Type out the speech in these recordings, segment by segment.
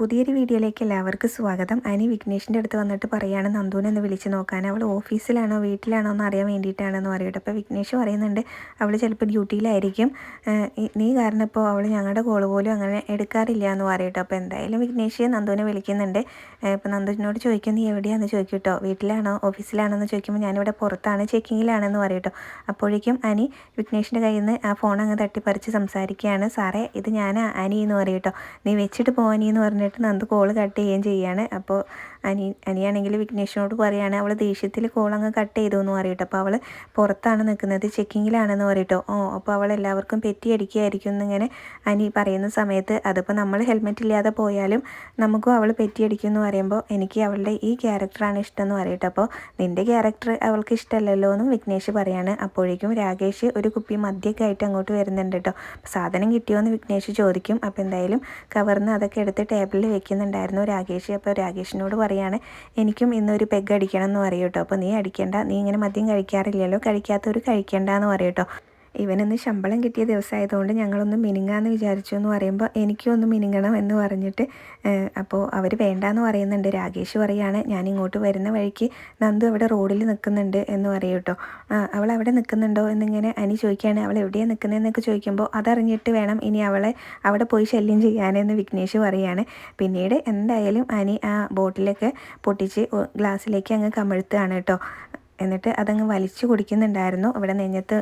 പുതിയൊരു വീഡിയോയിലേക്ക് എല്ലാവർക്കും സ്വാഗതം. അനി വിഘ്നേഷിന്റെ അടുത്ത് വന്നിട്ട് പറയാണ് ഒന്ന് വിളിച്ച് നോക്കാൻ. അവൾ ഓഫീസിലാണോ വീട്ടിലാണോ എന്ന് അറിയാൻ വേണ്ടിയിട്ടാണെന്ന് പറയട്ടെ. അപ്പോൾ വിഘ്നേഷ് പറയുന്നുണ്ട് അവൾ ചിലപ്പോൾ ഡ്യൂട്ടിയിലായിരിക്കും. നീ കാരണം ഇപ്പോൾ അവൾ ഞങ്ങളുടെ കോൾ പോലും അങ്ങനെ എടുക്കാറില്ല എന്ന് പറയട്ടെ. അപ്പോൾ എന്തായാലും വിഘ്നേഷ് നന്ദുവിനെ വിളിക്കുന്നുണ്ട്. ഇപ്പോൾ നന്ദുവിനോട് ചോദിക്കും നീ എവിടെയാണെന്ന് ചോദിക്കട്ടോ കേട്ടോ വീട്ടിലാണോ ഓഫീസിലാണോ എന്ന് ചോദിക്കുമ്പോൾ ഞാനിവിടെ പുറത്താണ് ചെക്കിങ്ങിലാണെന്ന് പറയട്ടോ. അപ്പോഴേക്കും അനി വിഘ്നേഷിന്റെ കയ്യിൽ നിന്ന് ആ ഫോൺ അങ്ങ് തട്ടിപ്പറിച്ച് സംസാരിക്കുകയാണ്. സാറേ ഇത് ഞാൻ അനി എന്ന് പറയട്ടോ നീ വെച്ചിട്ട് പോവാനി എന്ന് പറഞ്ഞിട്ട് നന്ദു കോൾ കട്ട് ചെയ്യുകയും ചെയ്യാണ്. അപ്പോൾ അനി അനിയാണെങ്കിൽ വിഘ്നേഷിനോട് പറയുകയാണ് അവൾ ദേഷ്യത്തിൽ കോളങ്ങ് കട്ട് ചെയ്തു എന്ന് പറയട്ടോ. അപ്പോൾ അവൾ പുറത്താണ് നിൽക്കുന്നത് ചെക്കിങ്ങിലാണെന്ന് പറയട്ടോ. ഓ അപ്പോൾ അവൾ എല്ലാവർക്കും പെറ്റി അടിക്കുകയായിരിക്കും എന്നിങ്ങനെ അനി പറയുന്ന സമയത്ത് അതിപ്പോൾ നമ്മൾ ഹെൽമെറ്റ് ഇല്ലാതെ പോയാലും നമുക്കും അവൾ പെറ്റി അടിക്കും എന്ന് പറയുമ്പോൾ എനിക്ക് അവളുടെ ഈ ക്യാരക്ടറാണ് ഇഷ്ടം എന്ന് പറയട്ടെ. അപ്പോൾ നിന്റെ ക്യാരക്ടർ അവൾക്ക് ഇഷ്ടമല്ലല്ലോ എന്നും വിഘ്നേഷ് പറയാണ്. അപ്പോഴേക്കും രാകേഷ് ഒരു കുപ്പി മദ്യമൊക്കെ ആയിട്ട് അങ്ങോട്ട് വരുന്നുണ്ട് കേട്ടോ. സാധനം കിട്ടിയോ എന്ന് വിഘ്നേഷ് ചോദിക്കും. അപ്പോൾ എന്തായാലും കവർന്ന് അതൊക്കെ എടുത്ത് ടേബിളിൽ വെക്കുന്നുണ്ടായിരുന്നു രാകേഷ്. അപ്പോൾ രാകേഷിനോട് പറയാണ് എനിക്കും ഇന്നൊരു പെഗ് അടിക്കണം എന്ന് പറയും കേട്ടോ. അപ്പോൾ നീ അടിക്കേണ്ട. നീ ഇങ്ങനെ മദ്യം കഴിക്കാറില്ലല്ലോ. കഴിക്കാത്തവർ കഴിക്കേണ്ട എന്ന് പറയും കേട്ടോ. ഇവനിന്ന് ശമ്പളം കിട്ടിയ ദിവസമായതുകൊണ്ട് ഞങ്ങളൊന്ന് മിനുങ്ങാന്ന് വിചാരിച്ചു എന്ന് പറയുമ്പോൾ എനിക്കും ഒന്ന് മിനുങ്ങണം എന്ന് പറഞ്ഞിട്ട് അപ്പോൾ അവർ വേണ്ടാന്ന് പറയുന്നുണ്ട്. രാകേഷ് പറയാണ് ഞാൻ ഇങ്ങോട്ട് വരുന്ന വഴിക്ക് നന്ദു അവിടെ റോഡിൽ നിൽക്കുന്നുണ്ട് എന്ന് പറയും കേട്ടോ. അവൾ അവിടെ നിൽക്കുന്നുണ്ടോ എന്നിങ്ങനെ അനി ചോദിക്കുകയാണ് അവൾ എവിടെയാണ് നിൽക്കുന്നതെന്നൊക്കെ ചോദിക്കുമ്പോൾ അതറിഞ്ഞിട്ട് വേണം ഇനി അവളെ അവിടെ പോയി ശല്യം ചെയ്യാനെന്ന് വിഘ്നേഷ് പറയാണ്. പിന്നീട് എന്തായാലും അനി ആ ബോട്ടിലൊക്കെ പൊട്ടിച്ച് ഗ്ലാസ്സിലേക്ക് അങ്ങ് കമഴ്ത്തുകയാണ് കേട്ടോ. എന്നിട്ട് അതങ്ങ് വലിച്ചു കുടിക്കുന്നുണ്ടായിരുന്നു. ഇവിടെ നെഞ്ഞത്ത്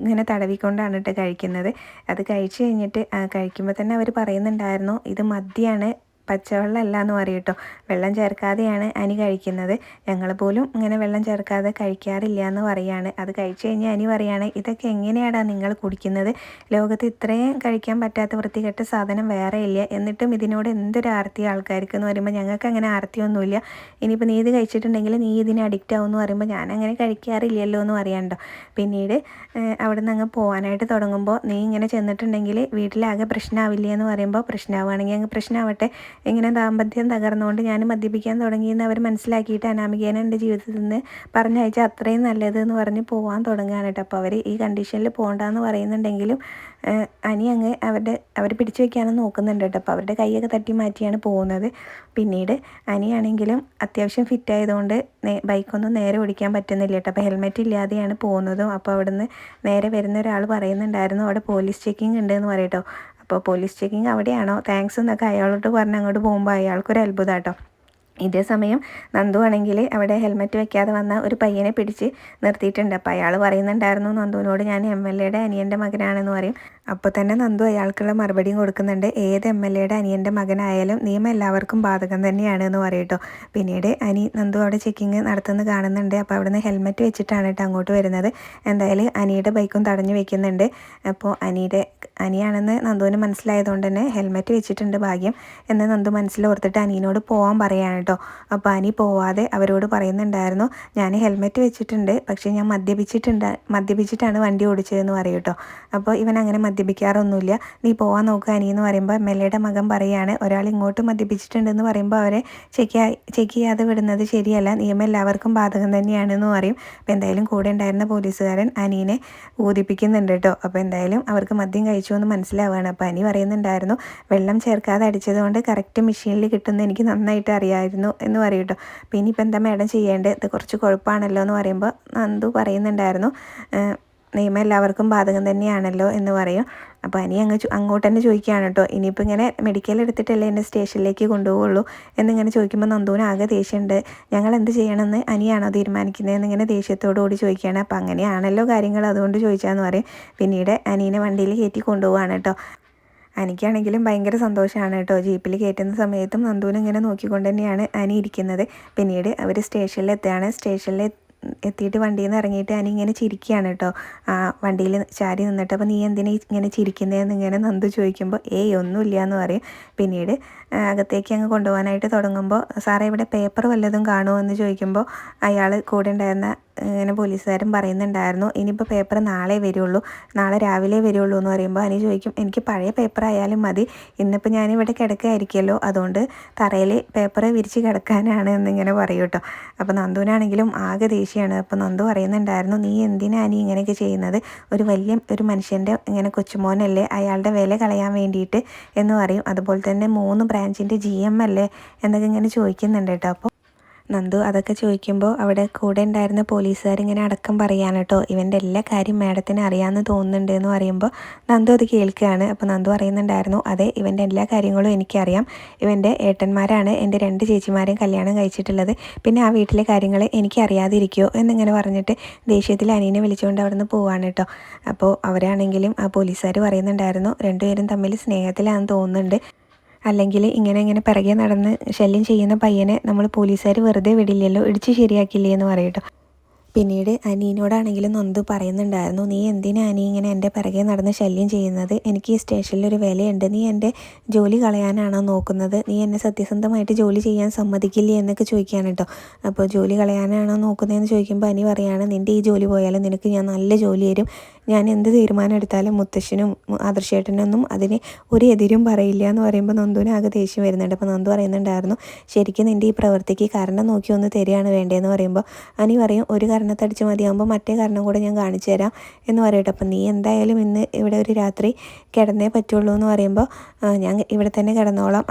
ഇങ്ങനെ തടവിക്കൊണ്ടാണ് കേട്ടോ കഴിക്കുന്നത്. അത് കഴിച്ചു കഴിഞ്ഞിട്ട് കഴിക്കുമ്പോൾ തന്നെ അവർ പറയുന്നുണ്ടായിരുന്നു ഇത് മദ്യമാണ് പച്ചവെള്ളമല്ല എന്ന് പറയും കേട്ടോ വെള്ളം ചേർക്കാതെയാണ് അനി കഴിക്കുന്നത്. ഞങ്ങൾ പോലും ഇങ്ങനെ വെള്ളം ചേർക്കാതെ കഴിക്കാറില്ല എന്ന് പറയാണ്. അത് കഴിച്ചു കഴിഞ്ഞാൽ അനി പറയാണ് ഇതൊക്കെ എങ്ങനെയാടാ നിങ്ങൾ കുടിക്കുന്നത്? ലോകത്ത് ഇത്രയും കഴിക്കാൻ പറ്റാത്ത വൃത്തികെട്ട സാധനം വേറെ ഇല്ല. എന്നിട്ടും ഇതിനോട് എന്തൊരു ആർത്തി ആൾക്കാർക്ക് എന്ന് പറയുമ്പോൾ ഞങ്ങൾക്ക് അങ്ങനെ ആർത്തിയൊന്നുമില്ല ഇനിയിപ്പോൾ നീ ഇത് കഴിച്ചിട്ടുണ്ടെങ്കിൽ നീ ഇതിന് അഡിക്റ്റ് ആവും എന്ന് പറയുമ്പോൾ ഞാൻ അങ്ങനെ കഴിക്കാറില്ലല്ലോ എന്ന് പറയാണ്ടോ പിന്നീട് അവിടെ നിന്ന് അങ്ങ് പോകാനായിട്ട് തുടങ്ങുമ്പോൾ നീ ഇങ്ങനെ ചെന്നിട്ടുണ്ടെങ്കിൽ വീട്ടിലാകെ പ്രശ്നമാവില്ല എന്ന് പറയുമ്പോൾ പ്രശ്നമാവുകയാണെങ്കിൽ അങ്ങ് പ്രശ്നമാവട്ടെ ഇങ്ങനെ ദാമ്പത്യം തകർന്നുകൊണ്ട് ഞാൻ മദ്യപിക്കാൻ തുടങ്ങിയെന്ന് അവർ മനസ്സിലാക്കിയിട്ട് അനാമികേനെ എന്റെ ജീവിതത്തിൽ നിന്ന് പറഞ്ഞയച്ച അത്രയും നല്ലത് എന്ന് പറഞ്ഞ് പോകാൻ തുടങ്ങുകയാണ് കേട്ടോ. അപ്പോൾ അവർ ഈ കണ്ടീഷനിൽ പോകണ്ടെന്ന് പറയുന്നുണ്ടെങ്കിലും അനി അങ്ങ് അവരുടെ അവർ പിടിച്ചു വയ്ക്കാനും നോക്കുന്നുണ്ട് കേട്ടോ. അപ്പോൾ അവരുടെ കൈയൊക്കെ തട്ടി മാറ്റിയാണ് പോകുന്നത്. പിന്നീട് അനിയാണെങ്കിലും അത്യാവശ്യം ഫിറ്റ് ആയതുകൊണ്ട് ബൈക്കൊന്നും നേരെ ഓടിക്കാൻ പറ്റുന്നില്ല കേട്ടോ. അപ്പോൾ ഹെൽമെറ്റ് ഇല്ലാതെയാണ് പോകുന്നതും. അപ്പോൾ അവിടുന്ന് നേരെ വരുന്ന ഒരാൾ പറയുന്നുണ്ടായിരുന്നു അവിടെ പോലീസ് ചെക്കിംഗ് ഉണ്ട് എന്ന് പറയട്ടോ. അപ്പോൾ പോലീസ് ചെക്കിങ് അവിടെയാണോ? താങ്ക്സ് എന്നൊക്കെ അയാളോട് പറഞ്ഞ് അങ്ങോട്ട് പോകുമ്പോൾ അയാൾക്കൊരു അത്ഭുതം കേട്ടോ ഇതേ സമയം നന്ദു ആണെങ്കിൽ അവിടെ ഹെൽമെറ്റ് വെക്കാതെ വന്ന ഒരു പയ്യനെ പിടിച്ച് നിർത്തിയിട്ടുണ്ട്. അപ്പോൾ അയാൾ പറയുന്നുണ്ടായിരുന്നു നന്ദുവിനോട് ഞാൻ എം എൽ എയുടെ അനിയന്റെ മകനാണെന്ന് പറയും. അപ്പോൾ തന്നെ നന്ദു അയാൾക്കുള്ള മറുപടിയും കൊടുക്കുന്നുണ്ട്. ഏത് എം എൽ എയുടെ അനിയന്റെ മകനായാലും നിയമം എല്ലാവർക്കും ബാധകം തന്നെയാണ് എന്ന് പറയും കേട്ടോ പിന്നീട് അനി നന്ദു അവിടെ ചെക്കിങ് നടത്തുന്ന കാണുന്നുണ്ട്. അപ്പോൾ അവിടുന്ന് ഹെൽമെറ്റ് വെച്ചിട്ടാണ് കേട്ടോ അങ്ങോട്ട് വരുന്നത്. എന്തായാലും അനിയുടെ ബൈക്കും തടഞ്ഞു വെക്കുന്നുണ്ട്. അപ്പോൾ അനിയുടെ അനിയാണെന്ന് നന്ദുവിന് മനസ്സിലായതുകൊണ്ട് തന്നെ ഹെൽമെറ്റ് വെച്ചിട്ടുണ്ട് ഭാഗ്യം എന്ന് നന്ദു മനസ്സിൽ ഓർത്തിട്ട് അനിയനോട് പോകാൻ പറയാണ് കേട്ടോ. അപ്പോൾ അനി പോവാതെ അവരോട് പറയുന്നുണ്ടായിരുന്നു ഞാൻ ഹെൽമെറ്റ് വെച്ചിട്ടുണ്ട് പക്ഷേ ഞാൻ മദ്യപിച്ചിട്ടുണ്ട് മദ്യപിച്ചിട്ടാണ് വണ്ടി ഓടിച്ചതെന്ന് പറയും കേട്ടോ. അപ്പോൾ ഇവൻ അങ്ങനെ മദ്യപിക്കാറൊന്നുമില്ല. നീ പോവാൻ നോക്കുക അനി എന്ന് പറയുമ്പോൾ എയുടെ മകൻ പറയുകയാണ് ഒരാൾ ഇങ്ങോട്ട് മദ്യപിച്ചിട്ടുണ്ടെന്ന് പറയുമ്പോൾ അവരെ ചെക്ക് ചെക്ക് ചെയ്യാതെ വിടുന്നത് ശരിയല്ല. നിയമം എല്ലാവർക്കും ബാധകം തന്നെയാണെന്ന് പറയും. അപ്പോൾ എന്തായാലും കൂടെ ഉണ്ടായിരുന്ന പോലീസുകാരൻ അനീനെ ഊതിപ്പിക്കുന്നുണ്ട് കേട്ടോ. അപ്പോൾ എന്തായാലും അവർക്ക് മദ്യം കഴിച്ചു എന്ന് മനസ്സിലാവുകയാണ് അപ്പോൾ അനി പറയുന്നുണ്ടായിരുന്നു വെള്ളം ചേർക്കാതെ അടിച്ചതുകൊണ്ട് കറക്റ്റ് മെഷീനിൽ കിട്ടുന്ന എനിക്ക് നന്നായിട്ട് അറിയായിരുന്നു എന്ന് പറയും കേട്ടോ അപ്പോൾ ഇനിയിപ്പോൾ എന്താ മാഡം ചെയ്യേണ്ടത്? ഇത് കുറച്ച് കുഴപ്പമാണല്ലോ എന്ന് പറയുമ്പോൾ നന്ദു പറയുന്നുണ്ടായിരുന്നു "ഏഹ്, നിയമം എല്ലാവർക്കും ബാധകം തന്നെയാണല്ലോ എന്ന് പറയും. അപ്പോൾ അനി അങ്ങ് അങ്ങോട്ട് തന്നെ ചോദിക്കുകയാണ് കേട്ടോ. ഇനിയിപ്പോൾ ഇങ്ങനെ മെഡിക്കൽ എടുത്തിട്ടല്ലേ എന്നെ സ്റ്റേഷനിലേക്ക് കൊണ്ടുപോകുള്ളൂ എന്നിങ്ങനെ ചോദിക്കുമ്പോൾ നന്ദുവിന് ആകെ ദേഷ്യമുണ്ട്. ഞങ്ങൾ എന്ത് ചെയ്യണമെന്ന് അനിയാണോ തീരുമാനിക്കുന്നത് ഇങ്ങനെ ദേഷ്യത്തോടു കൂടി ചോദിക്കുകയാണ്. അപ്പോൾ അങ്ങനെയാണല്ലോ കാര്യങ്ങൾ അതുകൊണ്ട് ചോദിച്ചാന്ന് പറയും. പിന്നീട് അനീനെ വണ്ടിയിൽ കയറ്റി കൊണ്ടുപോവാണ് കേട്ടോ. അനിക്കാണെങ്കിലും ഭയങ്കര സന്തോഷമാണ് കേട്ടോ. ജീപ്പിൽ കയറ്റുന്ന സമയത്തും നന്ദുവിനെ ഇങ്ങനെ നോക്കിക്കൊണ്ട് തന്നെയാണ് അനി ഇരിക്കുന്നത്. പിന്നീട് അവർ സ്റ്റേഷനിലെത്തുകയാണ്. സ്റ്റേഷനിലെ എത്തിയിട്ട് വണ്ടിയിൽ നിന്ന് ഇറങ്ങിയിട്ട് ഞാൻ ഇങ്ങനെ ചിരിക്കുകയാണ് കേട്ടോ. ആ വണ്ടിയിൽ ചാരി നിന്നിട്ട് അപ്പോൾ നീ എന്തിനാ ഇങ്ങനെ ചിരിക്കുന്നതെന്ന് ഇങ്ങനെ നന്ദു ചോദിക്കുമ്പോൾ ഏയ് ഒന്നുമില്ല എന്ന് പറയും. പിന്നീട് അകത്തേക്ക് അങ്ങ് കൊണ്ടുപോകാനായിട്ട് തുടങ്ങുമ്പോൾ സാറേ ഇവിടെ പേപ്പർ വല്ലതും കാണുമോ എന്ന് ചോദിക്കുമ്പോൾ അയാൾ കൂടെ ഉണ്ടായിരുന്ന ഇങ്ങനെ പോലീസുകാരൻ പറയുന്നുണ്ടായിരുന്നു ഇനിയിപ്പോൾ പേപ്പർ നാളെ വരുള്ളൂ നാളെ രാവിലെ വരുള്ളൂ എന്ന് പറയുമ്പോൾ അനി ചോദിക്കും എനിക്ക് പഴയ പേപ്പർ ആയാലും മതി ഇന്നിപ്പോൾ ഞാനിവിടെ കിടക്കുകയായിരിക്കുമല്ലോ അതുകൊണ്ട് തറയിൽ പേപ്പർ വിരിച്ച് കിടക്കാനാണ് എന്നിങ്ങനെ പറയും കേട്ടോ. അപ്പോൾ നന്ദുവിനാണെങ്കിലും ആകെ ദേഷ്യമാണ്. അപ്പോൾ നന്ദു പറയുന്നുണ്ടായിരുന്നു നീ എന്തിനാണ് നീ ഇങ്ങനെയൊക്കെ ചെയ്യുന്നത്? ഒരു വലിയ ഒരു മനുഷ്യന്റെ ഇങ്ങനെ കൊച്ചുമോനല്ലേ അയാളുടെ വില കളയാൻ വേണ്ടിയിട്ട് എന്ന് പറയും. അതുപോലെ തന്നെ മൂന്ന് ബ്രാഞ്ചിന്റെ ജി എം അല്ലേ എന്നൊക്കെ ഇങ്ങനെ ചോദിക്കുന്നുണ്ട് കേട്ടോ. അപ്പോൾ നന്ദു അതൊക്കെ ചോദിക്കുമ്പോൾ അവിടെ കൂടെ ഉണ്ടായിരുന്ന പോലീസുകാരിങ്ങനെ അടക്കം പറയാണ് കേട്ടോ ഇവന്റെ എല്ലാ കാര്യം മാഡത്തിന് അറിയാമെന്ന് തോന്നുന്നുണ്ട് എന്ന് പറയുമ്പോൾ നന്ദു അത് കേൾക്കുകയാണ്. അപ്പോൾ നന്ദു പറയുന്നുണ്ടായിരുന്നു അതെ ഇവന്റെ എല്ലാ കാര്യങ്ങളും എനിക്കറിയാം. ഇവന്റെ ഏട്ടന്മാരാണ് എന്റെ രണ്ട് ചേച്ചിമാരെയും കല്യാണം കഴിച്ചിട്ടുള്ളത്. പിന്നെ ആ വീട്ടിലെ കാര്യങ്ങൾ എനിക്ക് അറിയാതിരിക്കുമോ എന്നിങ്ങനെ പറഞ്ഞിട്ട് ദേഷ്യത്തിൽ അനീനെ വിളിച്ചുകൊണ്ട് അവിടെ നിന്ന് പോവാണ് കേട്ടോ അപ്പോൾ അവരാണെങ്കിലും ആ പോലീസുകാർ പറയുന്നുണ്ടായിരുന്നു രണ്ടുപേരും തമ്മിൽ സ്നേഹത്തിലാണെന്ന് തോന്നുന്നുണ്ട്. അല്ലെങ്കിൽ ഇങ്ങനെ ഇങ്ങനെ പിറകെ നടന്ന് ശല്യം ചെയ്യുന്ന പയ്യനെ നമ്മൾ പോലീസുകാർ വെറുതെ വിടില്ലല്ലോ ഇടിച്ച് ശരിയാക്കില്ലേ എന്ന് പറയട്ടോ. പിന്നീട് അനീനോടാണെങ്കിലും നൊന്ത് പറയുന്നുണ്ടായിരുന്നു നീ എന്തിനാ അനി ഇങ്ങനെ എന്റെ പിറകെ നടന്ന് ശല്യം ചെയ്യുന്നത്? എനിക്ക് ഈ സ്റ്റേഷനിലൊരു വിലയുണ്ട്. നീ എന്റെ ജോലി കളയാനാണോ നോക്കുന്നത്? നീ എന്നെ സത്യസന്ധമായിട്ട് ജോലി ചെയ്യാൻ സമ്മതിക്കില്ലേ? എന്നൊക്കെ ചോദിക്കുകയാണ് കേട്ടോ. അപ്പോൾ ജോലി കളയാനാണോ നോക്കുന്നതെന്ന് ചോദിക്കുമ്പോൾ അനി പറയാണ് നിന്റെ ഈ ജോലി പോയാലും നിനക്ക് ഞാൻ നല്ല ജോലി തരും. ഞാൻ എന്ത് തീരുമാനം എടുത്താലും മുത്തശ്ശനും ആദർശേട്ടനൊന്നും അതിന് ഒരു എതിരും പറയില്ല എന്ന് പറയുമ്പോൾ നന്ദുവിന് ആകെ ദേഷ്യം വരുന്നുണ്ട്. അപ്പോൾ നന്ദു പറയുന്നുണ്ടായിരുന്നു ശരിക്കും നിന്റെ ഈ പ്രവൃത്തിക്ക് കാരണം നോക്കി ഒന്ന് തരികയാണ് വേണ്ടതെന്ന് പറയുമ്പോൾ അനി പറയും ഒരു കാരണത്തടിച്ച് മതിയാകുമ്പോൾ മറ്റേ കാരണം കൂടെ ഞാൻ കാണിച്ചു തരാം എന്ന് പറയട്ടെ. അപ്പം നീ എന്തായാലും ഇന്ന് ഇവിടെ ഒരു രാത്രി കിടന്നേ പറ്റുള്ളൂ എന്ന് പറയുമ്പോൾ ഞാൻ ഇവിടെ തന്നെ കിടന്നോളാം.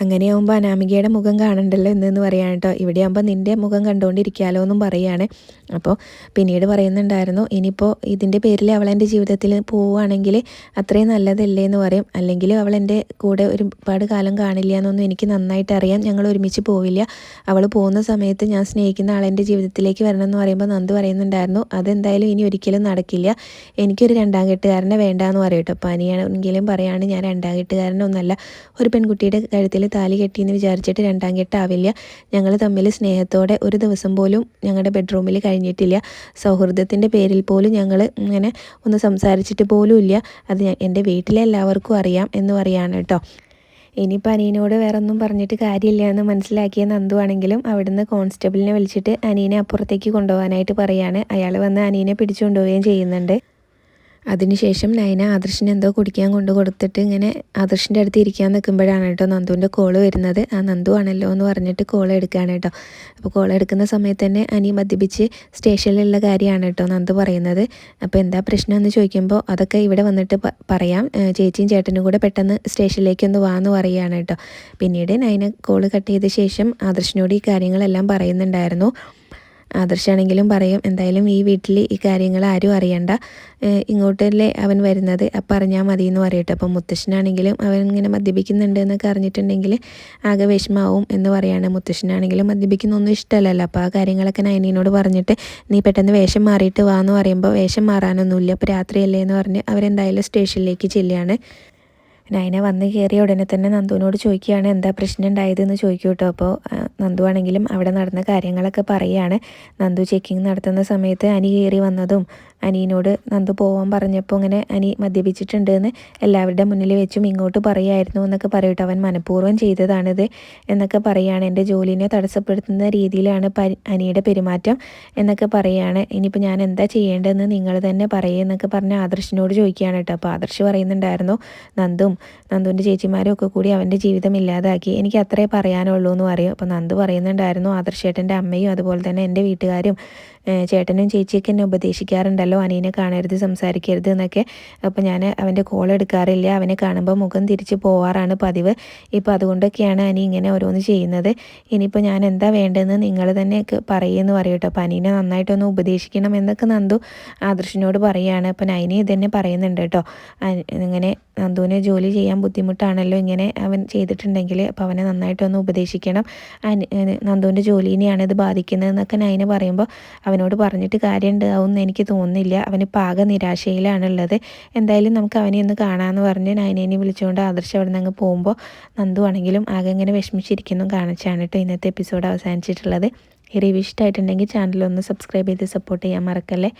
അങ്ങനെയാകുമ്പോൾ അനാമികയുടെ മുഖം കാണണ്ടല്ലോ എന്നെന്ന് പറയാൻ കേട്ടോ. ഇവിടെ ആകുമ്പോൾ നിന്റെ മുഖം കണ്ടുകൊണ്ടിരിക്കാമല്ലോ എന്നും പറയുകയാണ് അപ്പോൾ പിന്നീട് പറയുന്നുണ്ടായിരുന്നു ഇനിയിപ്പോൾ ഇതിന്റെ പേരിൽ അവൾ എന്റെ ജീവിതത്തിൽ പോവുകയാണെങ്കിൽ അത്രയും നല്ലതല്ലേ എന്ന് പറയും. അല്ലെങ്കിൽ അവൾ എന്റെ കൂടെ ഒരുപാട് കാലം കാണില്ല എന്നൊന്നും എനിക്ക് നന്നായിട്ട് അറിയാം. ഞങ്ങൾ ഒരുമിച്ച് പോവില്ല. അവൾ പോകുന്ന സമയത്ത് ഞാൻ സ്നേഹിക്കുന്ന ആളെന്റെ ജീവിതത്തിലേക്ക് വരണം എന്ന് പറയുമ്പോൾ നന്ദു പറയുന്നുണ്ടായിരുന്നു അതെന്തായാലും ഇനി ഒരിക്കലും നടക്കില്ല. എനിക്കൊരു രണ്ടാം കെട്ടുകാരനെ വേണ്ടാന്ന് പറയട്ടോ അപ്പോൾ അനിയാണെങ്കിലും ഞാൻ രണ്ടാം കെട്ടുകാരനൊന്നല്ല. ഒരു പെൺകുട്ടിയുടെ കഴുത്തിൽ താലി കെട്ടിയെന്ന് വിചാരിച്ചിട്ട് രണ്ടാം കെട്ടാവില്ല ഞങ്ങൾ തമ്മിൽ സ്നേഹത്തോടെ ഒരു ദിവസം പോലും ഞങ്ങളുടെ ബെഡ്റൂമിൽ കഴിഞ്ഞിട്ടില്ല. സൗഹൃദത്തിന്റെ പേരിൽ പോലും ഞങ്ങൾ ഇങ്ങനെ ഒന്ന് സംസാരിച്ചിട്ട് പോലും ഇല്ല അത് എന്റെ വീട്ടിലെ എല്ലാവർക്കും അറിയാം എന്ന് പറയാണ് കേട്ടോ ഇനിയിപ്പോൾ അനീനോട് വേറെ ഒന്നും പറഞ്ഞിട്ട് കാര്യമില്ല എന്ന് മനസ്സിലാക്കിയ നന്ദു ആണെങ്കിലും അവിടുന്ന് കോൺസ്റ്റബിളിനെ വിളിച്ചിട്ട് അനീനെ അപ്പുറത്തേക്ക് കൊണ്ടുപോകാനായിട്ട് പറയാണ്. അയാൾ വന്ന് അനീനെ പിടിച്ചുകൊണ്ടുപോവുകയും ചെയ്യുന്നുണ്ട്. അതിനുശേഷം നയന ആദർശിന് എന്തോ കുടിക്കാൻ കൊണ്ട് കൊടുത്തിട്ട് ഇങ്ങനെ ആദർശിന്റെ അടുത്ത് ഇരിക്കാൻ നിൽക്കുമ്പോഴാണ് കേട്ടോ നന്ദുവിന്റെ കോൾ വരുന്നത്. ആ നന്ദു ആണല്ലോ എന്ന് പറഞ്ഞിട്ട് കോൾ എടുക്കുകയാണ് കേട്ടോ. അപ്പോൾ കോൾ എടുക്കുന്ന സമയത്ത് തന്നെ അനി മദ്യപിച്ച് സ്റ്റേഷനിലുള്ള കാര്യമാണ് കേട്ടോ നന്ദു പറയുന്നത്. അപ്പോൾ എന്താ പ്രശ്നം എന്ന് ചോദിക്കുമ്പോൾ അതൊക്കെ ഇവിടെ വന്നിട്ട് പറയാം. ചേച്ചിയും ചേട്ടനും കൂടെ പെട്ടെന്ന് സ്റ്റേഷനിലേക്ക് ഒന്ന് വാന്ന് പറയുകയാണ് കേട്ടോ. പിന്നീട് നയന കോൾ കട്ട് ചെയ്ത ശേഷം ആദർശിനോട് ഈ കാര്യങ്ങളെല്ലാം പറയുന്നുണ്ടായിരുന്നു. ആദർശാണെങ്കിലും പറയും. എന്തായാലും ഈ വീട്ടിൽ ഈ കാര്യങ്ങൾ ആരും അറിയണ്ട. ഇങ്ങോട്ടല്ലേ അവൻ വരുന്നത്. അപ്പം അറിഞ്ഞാൽ മതി എന്ന് പറയട്ടെ. അപ്പം മുത്തശ്ശനാണെങ്കിലും അവൻ ഇങ്ങനെ മദ്യപിക്കുന്നുണ്ട് എന്നൊക്കെ അറിഞ്ഞിട്ടുണ്ടെങ്കിൽ ആകെ വിഷമാവും എന്ന് പറയാണ്. മുത്തശ്ശനാണെങ്കിലും മദ്യപിക്കുന്നൊന്നും ഇഷ്ടമല്ലല്ലോ. അപ്പോൾ ആ കാര്യങ്ങളൊക്കെ നയനീനോട് പറഞ്ഞിട്ട് നീ പെട്ടെന്ന് വേഷം മാറിയിട്ട് വാ എന്ന് പറയുമ്പോൾ വേഷം മാറാനൊന്നുമില്ല. അപ്പോൾ രാത്രിയല്ലേ എന്ന് പറഞ്ഞ് അവരെന്തായാലും സ്റ്റേഷനിലേക്ക് ചെല്ലുകയാണ് നയന വന്ന് കയറിയ ഉടനെ തന്നെ നന്ദുവിനോട് ചോദിക്കുകയാണ് എന്താ പ്രശ്നം ഉണ്ടായതെന്ന് ചോദിക്കും കേട്ടോ അപ്പോൾ നന്ദു ആണെങ്കിലും അവിടെ നടന്ന കാര്യങ്ങളൊക്കെ പറയുകയാണ് നന്ദു ചെക്കിങ് നടത്തുന്ന സമയത്ത് അനി കയറി വന്നതും അനീനോട് നന്ദു പോവാൻ പറഞ്ഞപ്പോൾ ഇങ്ങനെ അനി മദ്യപിച്ചിട്ടുണ്ട് എന്ന് എല്ലാവരുടെ മുന്നിൽ വെച്ചും ഇങ്ങോട്ട് പറയായിരുന്നു എന്നൊക്കെ പറയട്ടെ. അവൻ മനഃപൂർവം ചെയ്തതാണിത് എന്നൊക്കെ പറയുകയാണ് എന്റെ ജോലിനെ തടസ്സപ്പെടുത്തുന്ന രീതിയിലാണ് അനിയുടെ പെരുമാറ്റം എന്നൊക്കെ പറയുകയാണ് ഇനിയിപ്പോൾ ഞാൻ എന്താ ചെയ്യേണ്ടതെന്ന് നിങ്ങൾ തന്നെ പറയുമെന്നൊക്കെ പറഞ്ഞ് ആദർശിനോട് ചോദിക്കുകയാണ് കേട്ടോ. അപ്പോൾ ആദർശ് പറയുന്നുണ്ടായിരുന്നു നന്ദും നന്ദുവിന്റെ ചേച്ചിമാരും ഒക്കെ കൂടി അവന്റെ ജീവിതം ഇല്ലാതാക്കി. എനിക്ക് അത്രേ പറയാനുള്ളൂ എന്ന് പറയും. അപ്പോൾ നന്ദു പറയുന്നുണ്ടായിരുന്നു ആദർശേട്ടന്റെ അമ്മയും അതുപോലെ തന്നെ എന്റെ വീട്ടുകാരും ചേട്ടനും ചേച്ചിയൊക്കെ എന്നെ ഉപദേശിക്കാറുണ്ടല്ലോ അനിയനെ കാണരുത് സംസാരിക്കരുത് എന്നൊക്കെ. അപ്പോൾ ഞാൻ അവന്റെ കോൾ എടുക്കാറില്ല അവനെ കാണുമ്പോൾ മുഖം തിരിച്ച് പോവാറാണ് പതിവ്. ഇപ്പോൾ അതുകൊണ്ടൊക്കെയാണ് അനി ഇങ്ങനെ ഓരോന്ന് ചെയ്യുന്നത്. ഇനിയിപ്പോൾ ഞാൻ എന്താ വേണ്ടതെന്ന് നിങ്ങൾ തന്നെ പറയുമെന്ന് പറയട്ടോ. അപ്പോൾ അനീനെ നന്നായിട്ടൊന്ന് ഉപദേശിക്കണം എന്നൊക്കെ നന്ദു ആദർശിനോട് പറയുകയാണ് അപ്പോൾ നൈനി ഇതന്നെ പറയുന്നുണ്ട് കേട്ടോ. ഇങ്ങനെ നന്ദുവിനെ ജോലി ചെയ്യാൻ ബുദ്ധിമുട്ടാണല്ലോ ഇങ്ങനെ അവൻ ചെയ്തിട്ടുണ്ടെങ്കിൽ അപ്പോൾ അവനെ നന്നായിട്ടൊന്ന് ഉപദേശിക്കണം. നന്ദുവിന്റെ ജോലിനെയാണ് ഇത് ബാധിക്കുന്നതെന്നൊക്കെ നൈന പറയുമ്പോൾ അവനോട് പറഞ്ഞിട്ട് കാര്യം ഉണ്ടാവും എനിക്ക് തോന്നുന്നില്ല. അവന് പാക നിരാശയിലാണുള്ളത്. എന്തായാലും നമുക്ക് അവനെ ഒന്ന് കാണാമെന്ന് പറഞ്ഞ് നയനേനെ വിളിച്ചുകൊണ്ട് ആദർശം അവിടെ നിന്ന് അങ്ങ് പോകുമ്പോൾ നന്ദു ആണെങ്കിലും ആകെ ഇങ്ങനെ വിഷമിച്ചിരിക്കുന്നു കാണിച്ചാണ് കേട്ടോ ഇന്നത്തെ എപ്പിസോഡ് അവസാനിച്ചിട്ടുള്ളത്. ഇഷ്ടമായിട്ടുണ്ടെങ്കിൽ ചാനലൊന്ന് സബ്സ്ക്രൈബ് ചെയ്ത് സപ്പോർട്ട് ചെയ്യാൻ മറക്കല്ലേ?